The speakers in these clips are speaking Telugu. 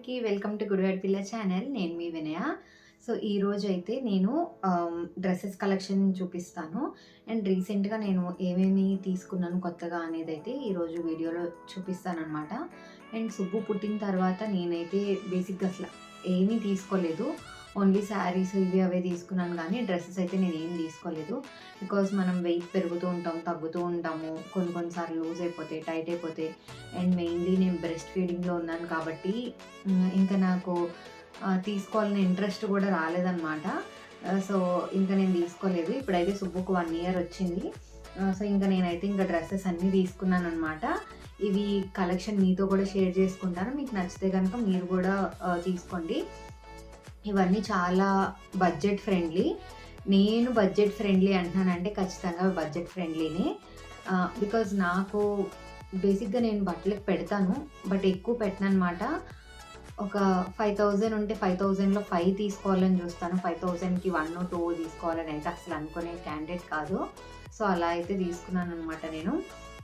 అందరికీ వెల్కమ్ టు గుడివాడ పిల్ల ఛానల్. నేను మీ వినయ. సో ఈ రోజు అయితే నేను డ్రెస్సెస్ కలెక్షన్ చూపిస్తాను. అండ్ రీసెంట్గా నేను ఏమేమి తీసుకున్నాను కొత్తగా అనేది అయితే ఈరోజు వీడియోలో చూపిస్తాను అనమాట అండ్ సుబ్బు పుట్టిన తర్వాత నేనైతే బేసిక్గా అసలు ఏమీ తీసుకోలేదు. ఓన్లీ శారీస్ ఇవి అవే తీసుకున్నాను కానీ డ్రెస్సెస్ అయితే నేను ఏం తీసుకోలేదు. బికాస్ మనం వెయిట్ పెరుగుతూ ఉంటాం తగ్గుతూ ఉంటాము. కొన్ని కొన్నిసార్లు లూజ్ అయిపోతాయి టైట్ అయిపోతాయి అండ్ మెయిన్లీ నేను బ్రెస్ట్ ఫీడింగ్లో ఉన్నాను కాబట్టి ఇంకా నాకు తీసుకోవాలని ఇంట్రెస్ట్ కూడా రాలేదన్నమాట. సో ఇంకా నేను తీసుకోలేదు. ఇప్పుడైతే సుబ్బుకు వన్ ఇయర్ వచ్చింది. సో ఇంకా నేనైతే ఇంకా డ్రెస్సెస్ అన్నీ తీసుకున్నాను అనమాట ఇవి కలెక్షన్ మీతో కూడా షేర్ చేసుకుంటాను. మీకు నచ్చితే కనుక మీరు కూడా తీసుకోండి. ఇవన్నీ చాలా బడ్జెట్ ఫ్రెండ్లీ నేను బడ్జెట్ ఫ్రెండ్లీ అంటున్నానంటే ఖచ్చితంగా బడ్జెట్ ఫ్రెండ్లీనే బికాజ్ నాకు బేసిక్గా నేను బట్టలకు పెడతాను. బట్ ఎక్కువ పెట్టను అనమాట ఒక ఫైవ్ థౌజండ్ ఉంటే ఫైవ్ థౌజండ్లో ఫైవ్ తీసుకోవాలని చూస్తాను. ఫైవ్ థౌజండ్కి వన్ టూ తీసుకోవాలని అయితే అసలు అనుకునే క్యాండిడేట్ కాదు. సో అలా అయితే తీసుకున్నాను అనమాట నేను.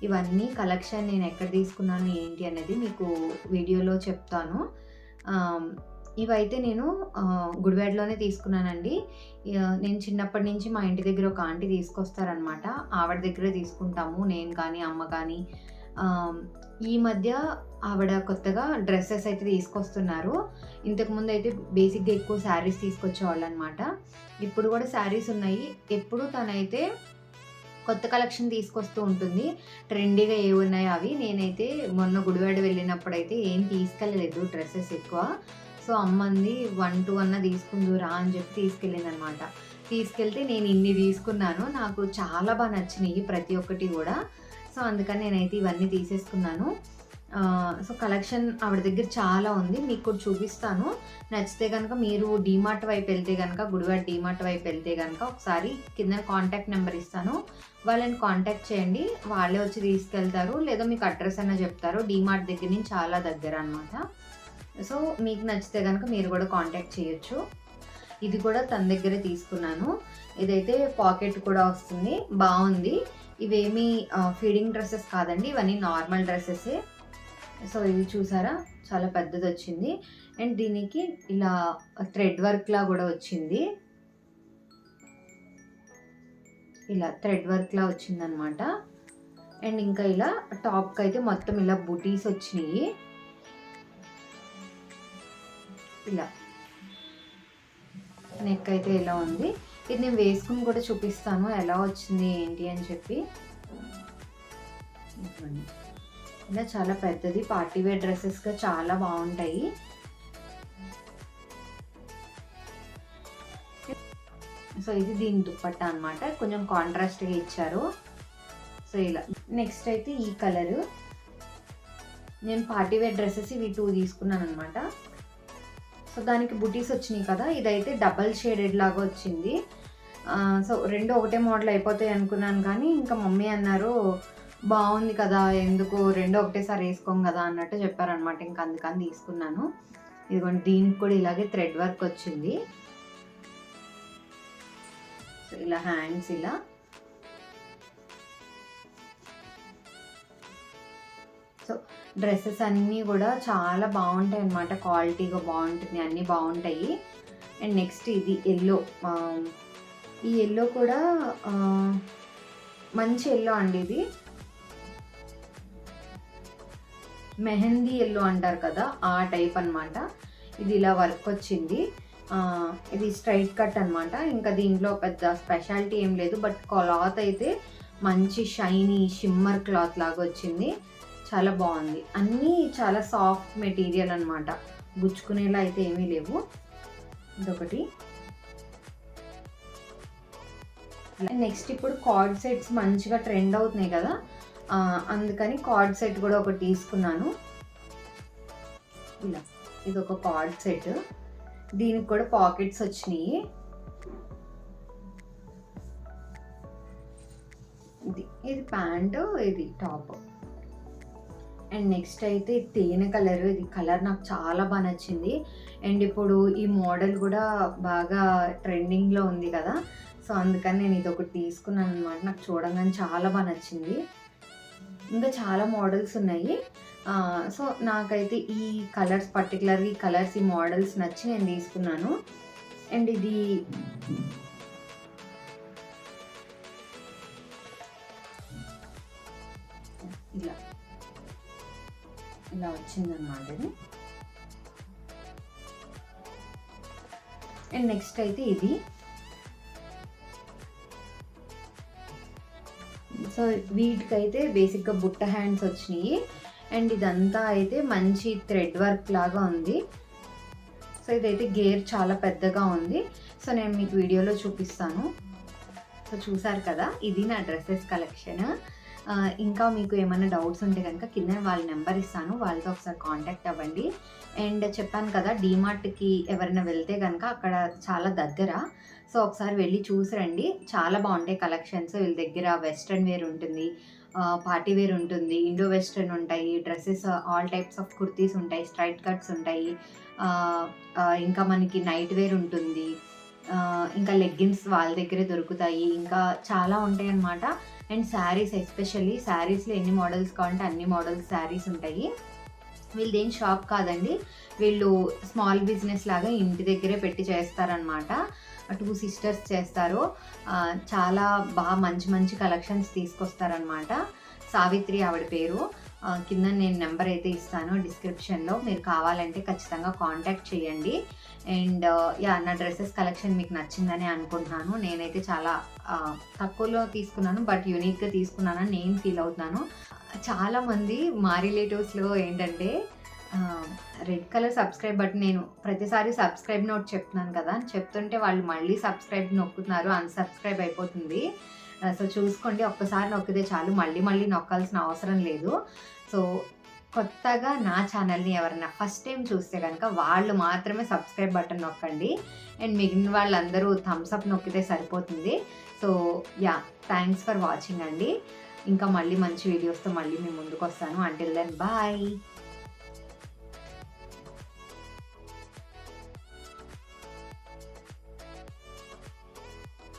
ఇవన్నీ కలెక్షన్ నేను ఎక్కడ తీసుకున్నాను ఏంటి అనేది మీకు వీడియోలో చెప్తాను. ఇవైతే నేను గుడివాడలోనే తీసుకున్నానండి. నేను చిన్నప్పటి నుంచి మా ఇంటి దగ్గర ఒక ఆంటీ తీసుకొస్తారనమాట ఆవిడ దగ్గరే తీసుకుంటాము నేను కానీ అమ్మ కానీ. ఈ మధ్య ఆవిడ కొత్తగా డ్రెస్సెస్ అయితే తీసుకొస్తున్నారు. ఇంతకుముందు అయితే బేసిక్గా ఎక్కువ శారీస్ తీసుకొచ్చేవాళ్ళు అనమాట ఇప్పుడు కూడా శారీస్ ఉన్నాయి. ఎప్పుడు తనైతే కొత్త కలెక్షన్ తీసుకొస్తూ ఉంటుంది. ట్రెండీగా ఏ ఉన్నాయో అవి నేనైతే మొన్న గుడివాడ వెళ్ళినప్పుడైతే ఏం తీసుకెళ్ళలేదు డ్రెస్సెస్ ఎక్కువ. సో అమ్మంది వన్ టూ అన్న తీసుకుందురా అని చెప్పి తీసుకెళ్ళింది అనమాట తీసుకెళ్తే నేను ఇన్ని తీసుకున్నాను నాకు చాలా బాగా నచ్చినాయి ప్రతి ఒక్కటి కూడా. సో అందుకని నేనైతే ఇవన్నీ తీసేసుకున్నాను. సో కలెక్షన్ ఆవిడ దగ్గర చాలా ఉంది మీకు కూడా చూపిస్తాను. నచ్చితే కనుక మీరు డీమార్ట్ వైపు వెళ్తే కనుక గుడివాడ డీమార్ట్ వైపు వెళ్తే కనుక ఒకసారి కింద కాంటాక్ట్ నెంబర్ ఇస్తాను. వాళ్ళని కాంటాక్ట్ చేయండి వాళ్ళే వచ్చి తీసుకెళ్తారు. లేదా మీకు అడ్రస్ అన్న చెప్తారు డీమార్ట్ దగ్గర నుంచి చాలా దగ్గర అనమాట సో మీకు నచ్చితే కనుక మీరు కూడా కాంటాక్ట్ చేయొచ్చు. ఇది కూడా తన దగ్గరే తీసుకున్నాను. ఇదైతే పాకెట్ కూడా వస్తుంది. బాగుంది. ఇవేమి ఫీడింగ్ డ్రెస్సెస్ కాదండి. ఇవన్నీ నార్మల్ డ్రెస్సెసే సో ఇది చూసారా? చాలా పెద్దది వచ్చింది అండ్ దీనికి ఇలా థ్రెడ్ వర్క్లా కూడా వచ్చింది. ఇలా థ్రెడ్ వర్క్లా వచ్చిందనమాట. అండ్ ఇంకా ఇలా టాప్కి అయితే మొత్తం ఇలా బుటీస్ వచ్చినాయి. ఇలా. నెక్ అయితే ఇలా ఉంది. ఇది నేను వేసుకుని కూడా చూపిస్తాను ఎలా వచ్చింది ఏంటి అని చెప్పి. ఇలా చాలా పెద్దది. పార్టీ వేర్ డ్రెస్సెస్గా చాలా బాగుంటాయి. సో ఇది దీని దుప్పట్ట అనమాట కొంచెం కాంట్రాస్ట్గా ఇచ్చారు. సో ఇలా. నెక్స్ట్ అయితే ఈ కలరు నేను పార్టీ వేర్ డ్రెస్సెస్ ఇవి టూ తీసుకున్నాను అనమాట సో దానికి బుటీస్ వచ్చినాయి కదా ఇదైతే డబల్ షేడెడ్ లాగా వచ్చింది. సో రెండు ఒకటే మోడల్ అయిపోతాయి అనుకున్నాను కానీ ఇంకా మమ్మీ అన్నారు బాగుంది కదా ఎందుకు రెండు ఒకటేసారి వేసుకోం కదా అన్నట్టు చెప్పారనమాట ఇంకా అందుకని తీసుకున్నాను. ఇదిగోండి దీనికి కూడా ఇలాగే థ్రెడ్ వర్క్ వచ్చింది. సో ఇలా హ్యాండ్స్ ఇలా డ్రెస్సెస్ అన్నీ కూడా చాలా బాగుంటాయి అన్నమాట క్వాలిటీగా బాగుంటుంది. అన్నీ బాగుంటాయి. అండ్ నెక్స్ట్ ఇది ఎల్లో ఈ ఎల్లో కూడా మంచి ఎల్లో అండి ఇది. మెహందీ ఎల్లో అంటారు కదా ఆ టైప్ అన్నమాట. ఇది ఇలా వర్క్ వచ్చింది. ఇది స్ట్రైట్ కట్ అనమాట ఇంకా దీంట్లో పెద్ద స్పెషాలిటీ ఏం లేదు. బట్ క్లాత్ అయితే మంచి షైనీ షిమ్మర్ క్లాత్ లాగా వచ్చింది. చాలా బాగుంది. అన్నీ చాలా సాఫ్ట్ మెటీరియల్ అనమాట గుచ్చుకునేలా అయితే ఏమీ లేవు. ఇదొకటి. నెక్స్ట్ ఇప్పుడు కార్డ్ సెట్స్ మంచిగా ట్రెండ్ అవుతున్నాయి కదా. అందుకని కార్డ్ సెట్ కూడా ఒకటి తీసుకున్నాను. ఇలా ఇది ఒక కార్డ్ సెట్. దీనికి కూడా పాకెట్స్ వచ్చినాయి. ఇది ఇది ప్యాంటు ఇది టాప్. అండ్ నెక్స్ట్ అయితే తేనె కలర్. ఇది కలర్ నాకు చాలా బాగా నచ్చింది. అండ్ ఇప్పుడు ఈ మోడల్ కూడా బాగా ట్రెండింగ్లో ఉంది కదా. సో అందుకని నేను ఇది ఒకటి తీసుకున్నాను అనమాట నాకు చూడంగానే చాలా బాగా నచ్చింది. ఇంకా చాలా మోడల్స్ ఉన్నాయి. సో నాకైతే ఈ కలర్స్ పర్టికులర్గా ఈ కలర్స్ ఈ మోడల్స్ నచ్చి నేను తీసుకున్నాను. అండ్ ఇది ఇలా. ఇలా వచ్చిందన్నమాట ఇది. అండ్ నెక్స్ట్ అయితే ఇది. సో వీటికైతే బేసిక్గా బుట్ట హ్యాండ్స్ వచ్చినాయి. అండ్ ఇదంతా అయితే మంచి థ్రెడ్ వర్క్ లాగా ఉంది. సో ఇదైతే గేర్ చాలా పెద్దగా ఉంది. సో నేను మీకు వీడియోలో చూపిస్తాను. సో చూసారు కదా? ఇది నా డ్రెస్సెస్ కలెక్షన్ ఇంకా మీకు ఏమైనా డౌట్స్ ఉంటే కనుక కింద వాళ్ళ నెంబర్ ఇస్తాను వాళ్ళతో ఒకసారి కాంటాక్ట్ అవ్వండి. అండ్ చెప్పాను కదా డీమార్ట్కి ఎవరైనా వెళ్తే కనుక అక్కడ చాలా దగ్గర. సో ఒకసారి వెళ్ళి చూసిరండి. చాలా బాగుంటాయి కలెక్షన్స్. వీళ్ళ దగ్గర వెస్ట్రన్ వేర్ ఉంటుంది పార్టీ వేర్ ఉంటుంది ఇండో వెస్ట్రన్ ఉంటాయి dresses all types of kurtis ఉంటాయి స్ట్రైట్ కట్స్ ఉంటాయి. ఇంకా మనకి నైట్ వేర్ ఉంటుంది. ఇంకా లెగ్గిన్స్ వాళ్ళ దగ్గరే దొరుకుతాయి. ఇంకా చాలా ఉంటాయి అన్నమాట అండ్ శారీస్ ఎస్పెషల్లీ శారీస్లో ఎన్ని మోడల్స్ కావాలంటే అన్ని మోడల్స్ శారీస్ ఉంటాయి. వీళ్ళది ఏం షాప్ కాదండి. వీళ్ళు స్మాల్ బిజినెస్ లాగా ఇంటి దగ్గరే పెట్టి చేస్తారనమాట టూ సిస్టర్స్ చేస్తారు. చాలా బాగా మంచి మంచి కలెక్షన్స్ తీసుకొస్తారనమాట సావిత్రి ఆవిడ పేరు. కింద నేను నెంబర్ అయితే ఇస్తాను డిస్క్రిప్షన్లో. మీరు కావాలంటే ఖచ్చితంగా కాంటాక్ట్ చేయండి. అండ్ యా నా డ్రెస్సెస్ కలెక్షన్ మీకు నచ్చిందని అనుకుంటున్నాను. నేనైతే చాలా తక్కువలో తీసుకున్నాను బట్ యూనిక్గా తీసుకున్నానని నేను ఫీల్ అవుతున్నాను. చాలామంది మా రిలేటివ్స్లో ఏంటంటే రెడ్ కలర్ సబ్స్క్రైబ్ బట్ నేను ప్రతిసారి సబ్స్క్రైబ్ నోట్ చెప్తున్నాను కదా. చెప్తుంటే వాళ్ళు మళ్ళీ సబ్స్క్రైబ్ నొక్కుతున్నారు అన్సబ్స్క్రైబ్ అయిపోతుంది. సో చూసుకోండి ఒక్కసారి నొక్కితే చాలు. మళ్ళీ మళ్ళీ నొక్కాల్సిన అవసరం లేదు. సో కొత్తగా నా ఛానల్ని ఎవరైనా ఫస్ట్ టైం చూస్తే కనుక వాళ్ళు మాత్రమే సబ్స్క్రైబ్ బటన్ నొక్కండి. అండ్ మిగిలిన వాళ్ళందరూ థమ్స్ అప్ నొక్కితే సరిపోతుంది. So yeah thanks for watching అండి. ఇంకా మళ్ళీ మంచి వీడియోస్తో మళ్ళీ మీ ముందుకు వస్తాను. Until then bye